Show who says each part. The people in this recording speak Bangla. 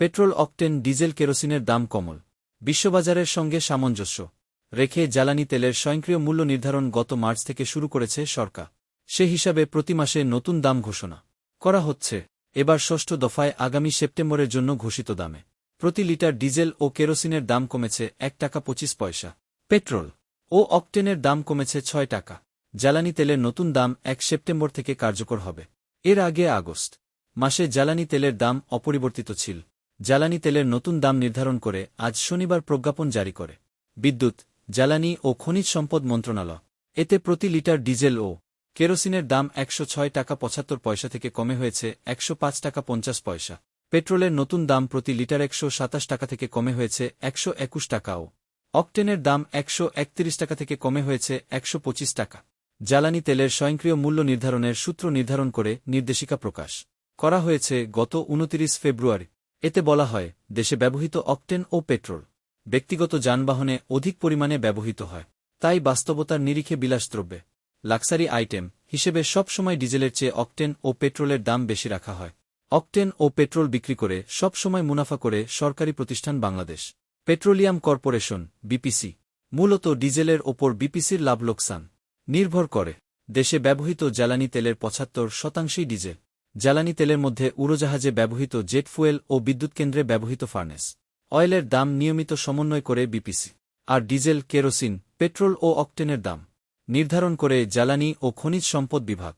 Speaker 1: পেট্রোল অকটেন ডিজেল কেরোসিনের দাম কমল। বিশ্ববাজারের সঙ্গে সামঞ্জস্য। রেখে জ্বালানি তেলের স্বয়ংক্রিয় মূল্য নির্ধারণ গত মার্চ থেকে শুরু করেছে সরকার। সে হিসাবে প্রতি মাসে নতুন দাম ঘোষণা করা হচ্ছে। এবার ষষ্ঠ দফায় আগামী সেপ্টেম্বরের জন্য ঘোষিত দামে। প্রতি লিটার ডিজেল ও কেরোসিনের দাম কমেছে এক টাকা পঁচিশ পয়সা। পেট্রোল ও অকটেনের দাম কমেছে ছয় টাকা। জ্বালানি তেলের নতুন দাম এক সেপ্টেম্বর থেকে কার্যকর হবে। এর আগে আগস্ট মাসে জ্বালানি তেলের দাম অপরিবর্তিত ছিল। জ্বালানি তেলের নতুন দাম নির্ধারণ করে আজ শনিবার প্রজ্ঞাপন জারি করে। বিদ্যুৎ, জ্বালানি ও খনিজ সম্পদ মন্ত্রণালয়। এতে প্রতি লিটার ডিজেল ও কেরোসিনের দাম একশো ছয় টাকা পঁচাত্তর পয়সা থেকে কমে হয়েছে একশো পাঁচ টাকা পঞ্চাশ পয়সা। পেট্রোলের নতুন দাম প্রতি লিটার একশো সাতাশ টাকা থেকে কমে হয়েছে একশো একুশ টাকাও। অকটেনের দাম একশো একত্রিশ টাকা থেকে কমে হয়েছে একশো পঁচিশ টাকা। জ্বালানি তেলের স্বয়ংক্রিয় মূল্য নির্ধারণের সূত্র নির্ধারণ করে নির্দেশিকা প্রকাশ করা হয়েছে গত উনতিরিশ ফেব্রুয়ারি। এতে বলা হয়, দেশে ব্যবহৃত অকটেন ও পেট্রোল, ব্যক্তিগত যানবাহনে অধিক পরিমাণে ব্যবহৃত হয়, তাই বাস্তবতার নিরিখে বিলাসদ্রব্যে, লাক্সারি আইটেম হিসেবে সব সময় ডিজেলের চেয়ে অকটেন ও পেট্রোলের দাম বেশি রাখা হয়। অকটেন ও পেট্রোল বিক্রি করে সব সময় মুনাফা করে সরকারি প্রতিষ্ঠান বাংলাদেশ। পেট্রোলিয়াম কর্পোরেশন, বিপিসি, মূলত ডিজেলের ওপর বিপিসির লাভ লোকসান। নির্ভর করে, দেশে ব্যবহৃত জ্বালানি তেলের পঁচাত্তর শতাংশই ডিজেল। জ্বালানি তেলের মধ্যে উড়োজাহাজে ব্যবহৃত জেট ফুয়েল ও বিদ্যুৎ কেন্দ্রে ব্যবহৃত ফার্নেস। অয়েলের দাম নিয়মিত সমন্বয় করে বিপিসি। আর ডিজেল, কেরোসিন, পেট্রোল ও অকটেনের দাম। নির্ধারণ করে জ্বালানি ও খনিজ সম্পদ বিভাগ।